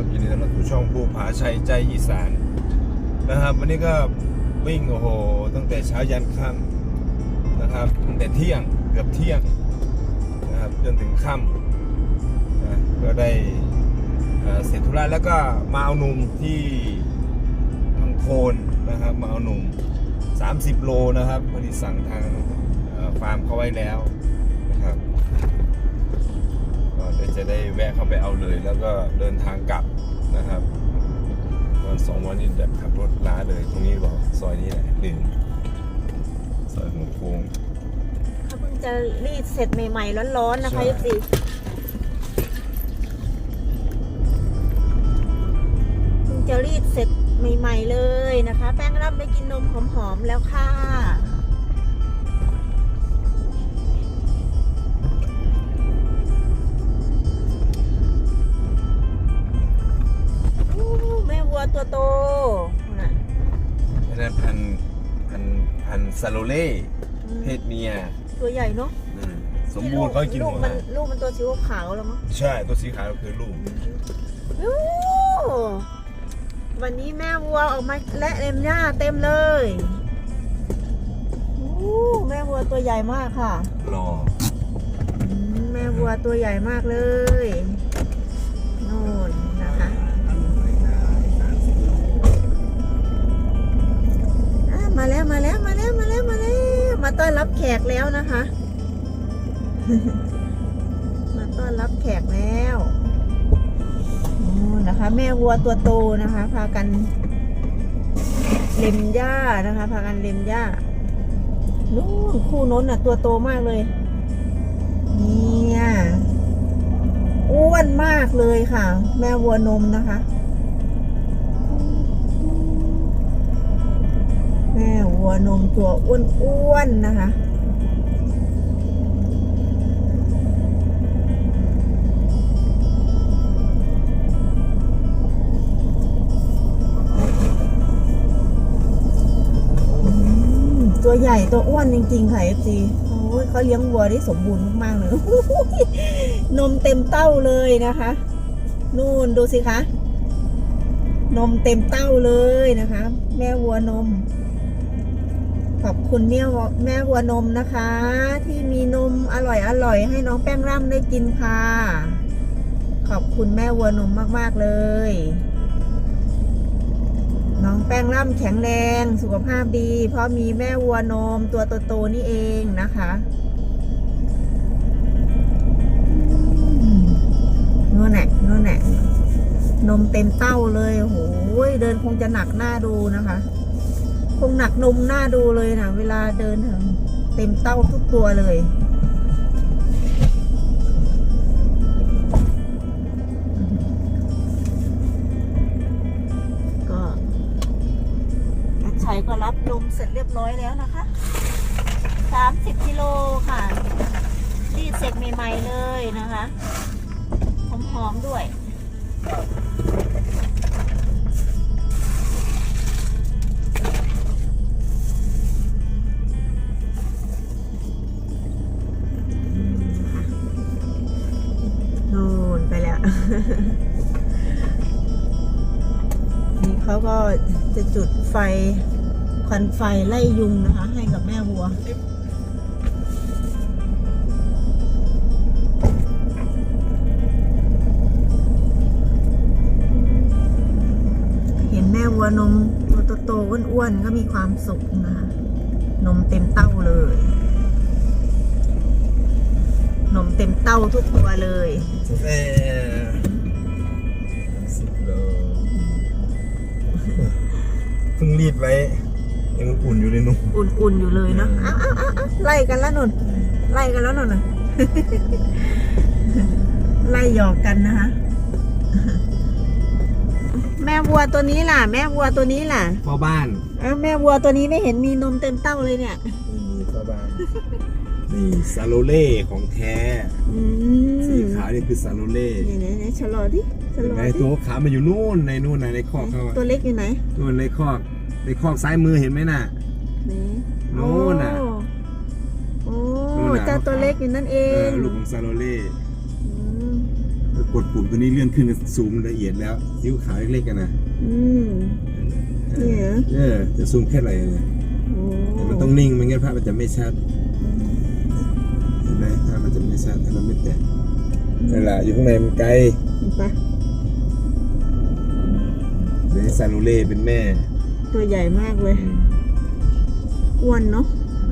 ครับยินดีต้อนรับสู่ช่องภูผาชัยใจอีสานนะครับ วันนี้ก็วิ่งโอ้โห ตั้งแต่เช้ายันค่ำนะครับตั้งแต่เที่ยงเกือบเที่ยงนะครับจนถึงค่ำนะก็ได้เสร็จธุระแล้วก็มาเอาหนุ่มที่ทางโคนนะครับมาเอาหนุ่ม 30 โลนะครับพอดีสั่งทางฟาร์มเขาไว้แล้ว จะได้แวะเข้าไปเอาเลย แล้วก็เดินทางกลับนะครับวันสองวันนี้แบบขับรถล้าเลยตรงนี้บอกซอยนี้แหละลืมซอยหัวโค้งเขาเพิ่งจะรีดเสร็จใหม่ๆร้อนๆนะคะใช่ยสิเพิ่งจะรีดเสร็จใหม่ ๆเลยนะคะ แป้งรับไปกินนมหอมๆแล้วค่ะ ซาโลเล่อืมเพศเมียตัวใหญ่เนาะอืมสมบูรณ์เขาให้กินลูหักวมันลูกมันตัวสีขาวๆแล้วมั้งใช่ตัวสีขาวคือลูกโอ้วันนี้แม่วัวออกมาและเล็มหญ้าเต็มเลยโอ้แม่วัวตัวใหญ่มากค่ะ รออืมแม่วัวตัวใหญ่มากเลย นะคะ มาต้อนรับแขกแล้วนะคะ แม่วัวตัวโตนะคะ พากันเล็มหญ้านะคะ พากันเล็มหญ้านู่นคู่น้นน่ะ ตัวโตมากเลย เนี่ยอ้วนมากเลยค่ะ แม่วัวนมนะคะ แม่วัวนมตัวอ้วนๆนะคะ ตัวใหญ่ตัวอ้วนจริงๆค่ะ FC โอ้ยเขาเลี้ยงวัวได้สมบูรณ์มากๆเลยนมเต็มเต้าเลยนะคะ นู่นดูสิคะ นมเต็มเต้าเลยนะคะ แม่วัวนม ขอบคุณแม่วัวแม่วัวนมนะคะ ที่มีนมอร่อยอร่อยให้น้องแป้งร่ำได้กินค่ะ ขอบคุณแม่วัวนมมากๆเลย น้องแป้งร่ำแข็งแรง สุขภาพดี เพราะมีแม่วัวนมตัวโตๆนี่เองนะคะนู่นแหละนู่นแหละนมเต็มเต้าเลยโอ้โหเดินคงจะหนักหน้าดูนะคะ คงหนักนมหน้าดูเลยนะเวลาเดินถึงเต็มเต้าทุกตัวเลย ก็รับนมเสร็จเรียบร้อยแล้วนะคะ30กิโลค่ะรีดเสร็จใหม่ๆเลยนะคะหอมๆด้วยโน่นไปแล้ว นี่เขาก็จะจุดไฟ ควันไฟไล่ยุงนะคะ ให้กับแม่วัวเห็นแม่วัวนมตัวโตๆอ้วนๆก็มีความสุขนะคะนมเต็มเต้าเลย นมเต็มเต้าทุกตัวเลยสิบโลเพิ่งรีดไว้ ยังอุ่นอยู่เลยนุ่มอุ่นๆอยู่เลยเนาะอ้าวอ้าวอ้าวอ้าวไล่กันแล้วนนไล่กันแล้วนนน่ะ ไล่หยอกกันนะคะ แม่วัวตัวนี้ล่ะ แม่วัวตัวนี้ล่ะพ่อบ้านเอ้าแม่วัวตัวนี้ไม่เห็นมีนมเต็มเต้าเลยเนี่ย นี่พ่อบ้าน นี่ซาโลเล่ของแท้ อืมสีขาวนี่คือซาโลเล่นี่ไหนไหนชะลอดิชะเห็นลอไหมดิตัวขาวมันอยู่นู่นในนู่นนะในคอกเขาอะตัวเล็กอยู่ไหน นู่นในคอก ในคอกซ้ายมือเห็นไหมน่ะ นี่โน่นน่ะ โอ้โน่นน่ะเจ้าตัวเล็กอยู่นั่นเอเองอลูกของซาโลเล่มตัวกดปุ่มตัวนี้เลื่อนขึ้นซูมละเอียดแล้วซิ้วขาวเล็กๆกันนะอืมนี่เหรอเออจะซูมแค่ไหนเนี่ยโอ้แต่มันต้องนิ่งไม่งั้นภาพมันจะไม่ชัดเห็นไหมภาพมันจะไม่ชัดถ้าเราไม่แตะนั่นแหละอยู่ข้างในมันไกลเห็นปะเดี๋ยวให้ซาลูเล่เป็นแม่ ตัวใหญ่มากเลยอ้วนเนาะ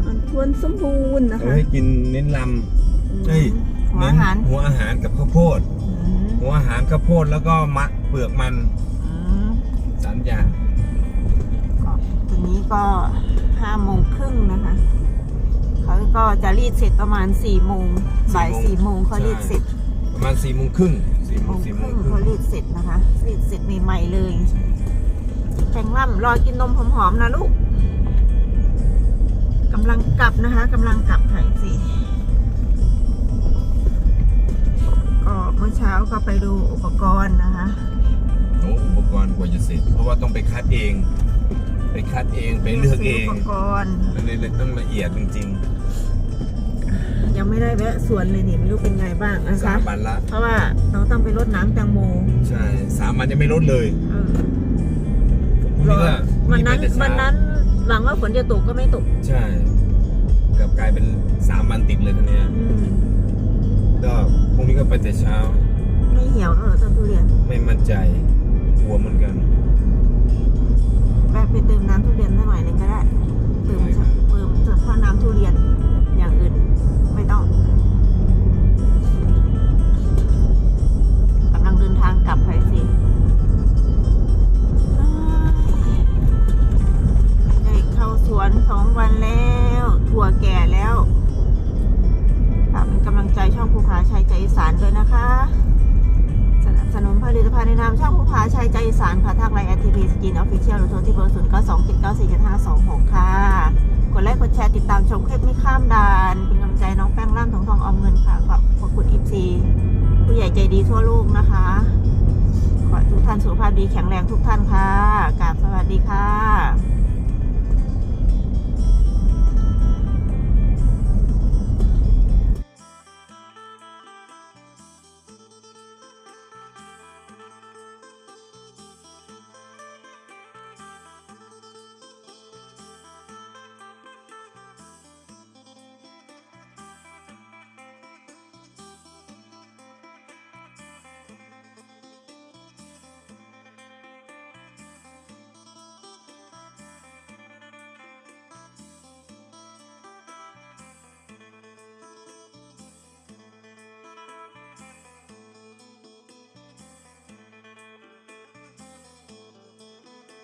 อันอ้วนสมบูรณ์นะเขาคะให้กินเน้นลำเอ้ยหัวเน้อานหาร หัวอาหารกับข้าวโพด อืมหัวอาหารข้าวโพดแล้วก็มะเปลือกมันอืมสามอย่างก็ทีนี้ก็ห้าโมงครึ่งนะคะเขาก็จะรีดเสร็จประมาณสี่โมงบ่ายสี่โมงเขารีดเสร็จ ประมาณสี่โมงครึ่งสี่โมโมงงสี่คโมงรึ่งครึ่เขางรีดเสร็จนะคะรีดเสร็จใหม่ๆเลย แข็งล่ำรอกินนมหอมๆนะลูกกำลังกลับนะคะกำลังกลับไผ่สิก็เมื่อเช้าก็ไปดูอุปกรณ์นะคะโอ้อุปกรณ์กว่าจะเสร็จเพราะว่าต้องไปคัดเอง ไปคัดเองไปเลือกเองอุปกรณ์มันเลยต้องละเอียดจริงยังไม่ได้แวะสวนเลยนี่ไม่รู้เป็นไงบ้างนะๆสาคะมวันละเพราะว่าเราต้องไปรดน้ำแตงโม ใช่สามวันยังไม่ลดเลย วันนั้นไปแต่เช้าวันนั้นหวังว่าฝนจะตกก็ไม่ตกใช่กลับกลายเป็นสามวันติดเลยทีเนี้ยอืมก็พรุ่งนี้ก็ไปแต่เช้า ไม่เหี่ยวแล้วเหรอต้นทุเรียนไม่มั่นใจกลัวเหมือนกัน ไลน์แอทีพีสกินออฟฟิเชียลหรือโทรที่เบอร์ศูนย์เก้าสองเจ็ดเก้าสี่เจ็ดห้าสองหกค่ะ กดไลค์กดแชร์ติดตามชมคลิปไม่ข้ามดาน เป็นกำลังใจน้องแป้งร่ำทองทองออมเงินค่ะ ขอบขอบคุณอีฟซีผู้ใหญ่ใจดีทั่วโลกนะคะ ขอทุกท่านสุขภาพดีแข็งแรงทุกท่านค่ะกาบสวัสดีค่ะ